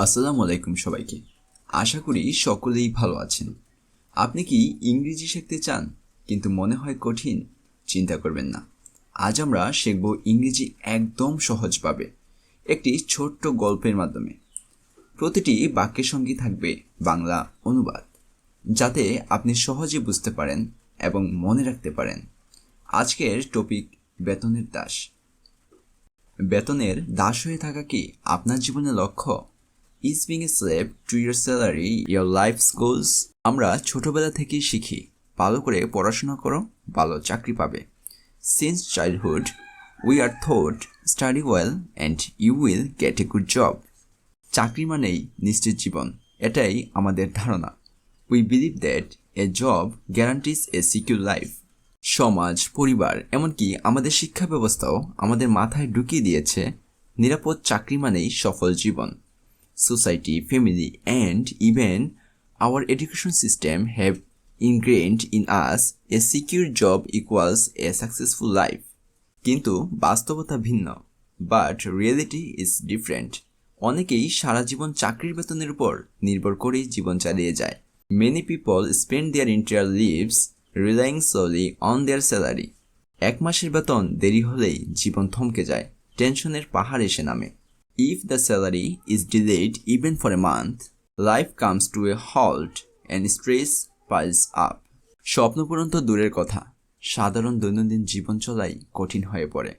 আসসালামু আলাইকুম সবাইকে। আশা করি সকলেই ভালো আছেন। আপনি কি ইংরেজি শিখতে চান? কিন্তু মনে হয় কঠিন, চিন্তা করবেন না। আজ আমরা শিখব ইংরেজি একদম সহজভাবে, একটি ছোট্ট গল্পের মাধ্যমে। প্রতিটি বাক্যের সঙ্গে থাকবে বাংলা অনুবাদ, যাতে আপনি সহজে বুঝতে পারেন এবং মনে রাখতে পারেন। আজকের টপিক বেতনের দাস। বেতনের দাস হয়ে থাকা কি আপনার জীবনের লক্ষ্য? Is being a slave to your salary your life schools আমরা ছোটবেলা থেকেই শিখি, ভালো করে পড়াশোনা করো, ভালো চাকরি পাবে। Since childhood we are taught study well and you will get a good job চাকরি মানেই নিশ্চিত জীবন, এটাই আমাদের ধারণা। We believe that a job guarantees a secure life সমাজ, পরিবার, এমনকি আমাদের শিক্ষা ব্যবস্থাও আমাদের মাথায় ঢুকিয়ে দিয়েছে, নিরাপদ চাকরি মানেই সফল জীবন। Society family and even our education system have ingrained in us a secure job equals a successful life. কিন্তু বাস্তবতা ভিন্ন বাট রিয়েলিটি ইজ ডিফারেন্ট অনেকেই সারা জীবন চাকরির বেতনের উপর নির্ভর করেই জীবন চালিয়ে যায়। Many people spend their entire lives relying solely on their salary এক মাসের বেতন দেরি হলেই জীবন থমকে যায়, টেনশনের পাহাড় এসে নামে। If the salary is delayed even for a month life comes to a halt and stress piles up স্বপ্নপূরণ তো দূরের কথা। সাধারণ দৈনন্দিন জীবন চলাই কঠিন হয়ে পড়ে।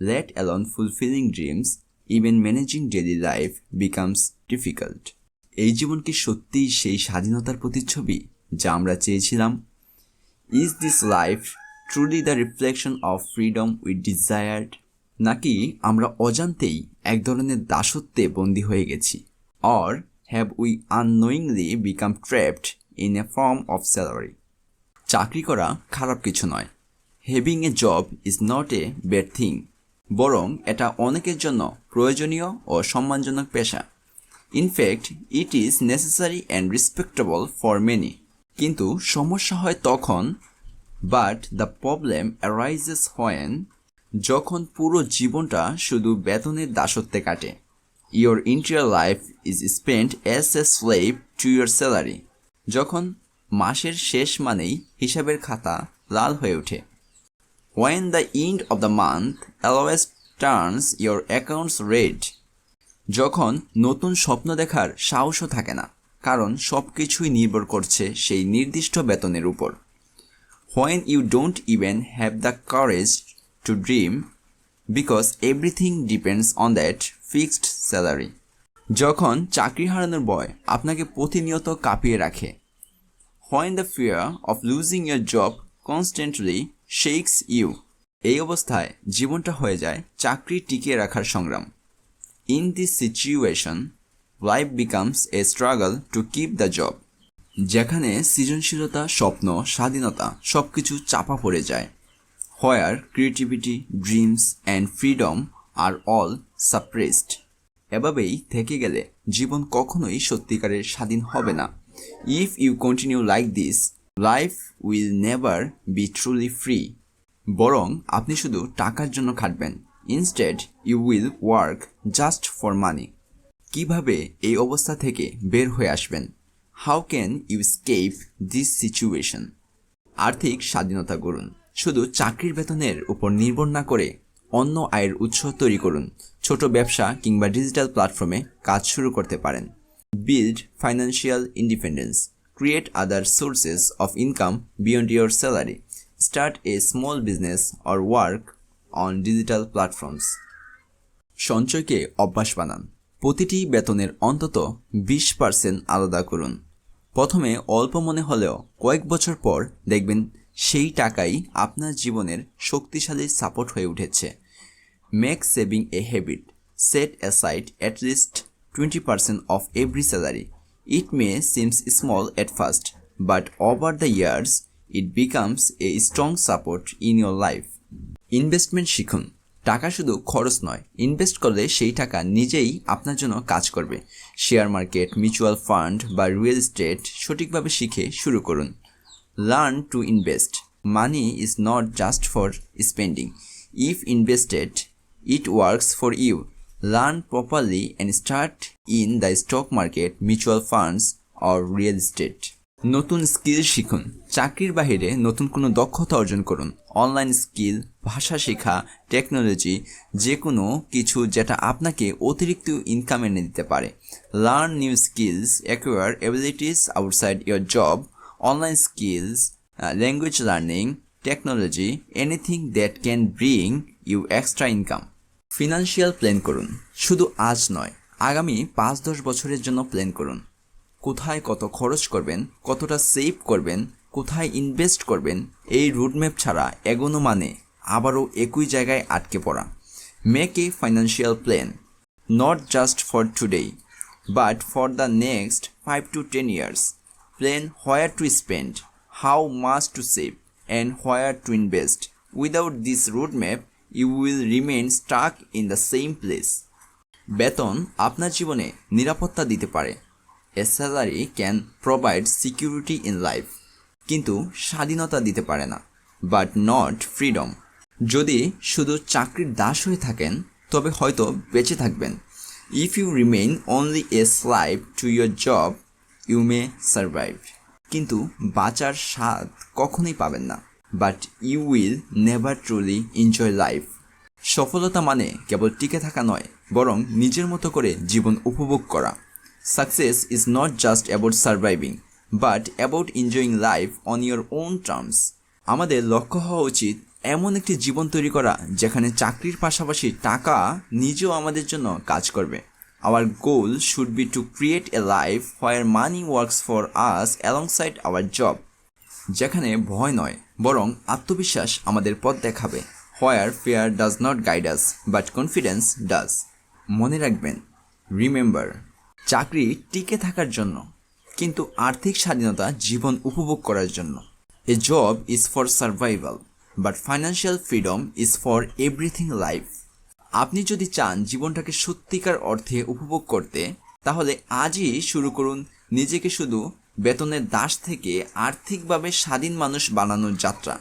Let alone fulfilling dreams even managing daily life becomes difficult এই জীবন কি সত্যিই সেই স্বাধীনতার প্রতিচ্ছবি যা আমরা চেয়েছিলাম? Is this life truly the reflection of freedom with desired নাকি আমরা অজান্তেই এক ধরনের দাসত্বে বন্দী হয়ে গেছি? Or have we unknowingly become trapped in a form of salary চাকরি করা খারাপ কিছু নয়। Having a job is not a bad thing বরং এটা অনেকের জন্য প্রয়োজনীয় ও সম্মানজনক পেশা। In fact it is necessary and respectable for many কিন্তু সমস্যা হয় তখন। But the problem arises when যখন পুরো জীবনটা শুধু বেতনের দাসত্বে কাটে। Your entire life is spend as a slave to your salary যখন মাসের শেষ মানেই হিসাবের খাতা লাল হয়ে ওঠে। When the end of the month always turns your accounts red যখন নতুন স্বপ্ন দেখার সাহসও থাকে না, কারণ সব কিছুই নির্ভর করছে সেই নির্দিষ্ট বেতনের উপর। When you don't even have the courage to dream because everything depends on that fixed salary যখন চাকরি হারানোর ভয় আপনাকে প্রতিনিয়ত কাঁপিয়ে রাখে when the fear of losing your job constantly shakes you এই অবস্থায় জীবনটা হয়ে যায় চাকরি টিকিয়ে রাখার সংগ্রাম। In this situation life becomes a struggle to keep the job যেখানে সৃজনশীলতা, স্বপ্ন, স্বাধীনতা সব কিছু চাপা পড়ে যায়। Where creativity dreams and freedom are all suppressed এভাবেই থেকে গেলে জীবন কখনোই সত্যিকারের স্বাধীন হবে না। If you continue like this life will never be truly free বরং আপনি শুধু টাকার জন্য খাটবেন। Instead you will work just for money কীভাবে এই অবস্থা থেকে বের হয়ে আসবেন? How can you escape this situation আর্থিক স্বাধীনতা করুন শুধু চাকরির বেতনের উপর নির্ভর না করে অন্য আয়ের উৎস তৈরি করুন, ছোট ব্যবসা কিংবা ডিজিটাল প্ল্যাটফর্মে কাজ শুরু করতে পারেন। Build financial independence create other sources of income beyond your salary start a small business or work on digital platforms সঞ্চয়কে অভ্যাস বানান। প্রতিটি বেতনের অন্তত বিশ পার্সেন্ট আলাদা করুন। প্রথমে অল্প মনে হলেও কয়েক বছর পর দেখবেন সেই টাকাই আপনার জীবনের শক্তিশালী সাপোর্ট হয়ে উঠেছে। Make saving a habit set aside at least twenty percent of every salary it may seems small at first but over the years it becomes a strong support in your life investment শিখুন। টাকা শুধু খরচ নয় invest করলে সেই টাকা নিজেই আপনার জন্য কাজ করবে। শেয়ার মার্কেট মিউচুয়াল ফান্ড বা রিয়েল এস্টেট সঠিকভাবে শিখে শুরু করুন। Learn to invest money is not just for spending if invested it works for you learn properly and start in the stock market mutual funds or real estate নতুন skill শিখুন। চাকরির বাইরে নতুন কোনো দক্ষতা অর্জন করুন। অনলাইন স্কিল ভাষা শেখা টেকনোলজি যে কোনো কিছু যেটা আপনাকে অতিরিক্ত ইনকাম এনে দিতে পারে। Learn new skills acquire abilities outside your job online skills language learning technology anything that can bring you extra income financial plan করুন। শুধু আজ নয়, আগামী পাঁচ দশ বছরের জন্য প্ল্যান করুন। কোথায় কত খরচ করবেন, কতটা সেভ করবেন, কোথায় ইনভেস্ট করবেন, এই রুটম্যাপ ছাড়া এগোনো মানে আবারও একই জায়গায় আটকে পড়া। Make a financial plan not just for today but for the next five to ten years plan where to spend how much to save and where to invest without this roadmap you will remain stuck in the same place বেতন আপনার জীবনে নিরাপত্তা দিতে পারে। A salary can provide security in life কিন্তু স্বাধীনতা দিতে পারে না। বাট নট ফ্রিডম যদি শুধু চাকরির দাস হয়ে থাকেন, তবে হয়তো বেঁচে থাকবেন। If you remain only a slave to your job you may survive কিন্তু বাঁচার স্বাদ কখনোই পাবেন না। But you will never truly enjoy life সফলতা মানে কেবল টিকে থাকা নয়, বরং নিজের মতো করে জীবন উপভোগ করা। Success is not just about surviving but about enjoying life on your own terms আমাদের লক্ষ্য হওয়া উচিত এমন একটি জীবন তৈরি করা, যেখানে চাকরির পাশাপাশি টাকা নিজেও আমাদের জন্য কাজ করবে। Our goal should be to create a life where money works for us alongside our job যেখানে ভয় নয়, বরং আত্মবিশ্বাস আমাদের পথ দেখাবে where fear does not guide us but confidence does মনে রাখবেন রিমেম্বার চাকরি টিকে থাকার জন্য, কিন্তু আর্থিক স্বাধীনতা জীবন উপভোগ করার জন্য। A job is for survival but financial freedom is for everything life আপনি যদি চান জীবনটাকে সত্যিকার অর্থে উপভোগ করতে, তাহলে আজই শুরু করুন নিজেকে শুধু বেতনের দাস থেকে আর্থিকভাবে স্বাধীন মানুষ বানানোর যাত্রা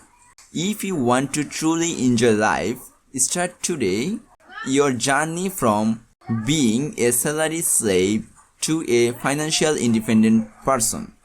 if you want to truly enjoy life start today your journey from being a salary slave to a financial independent person.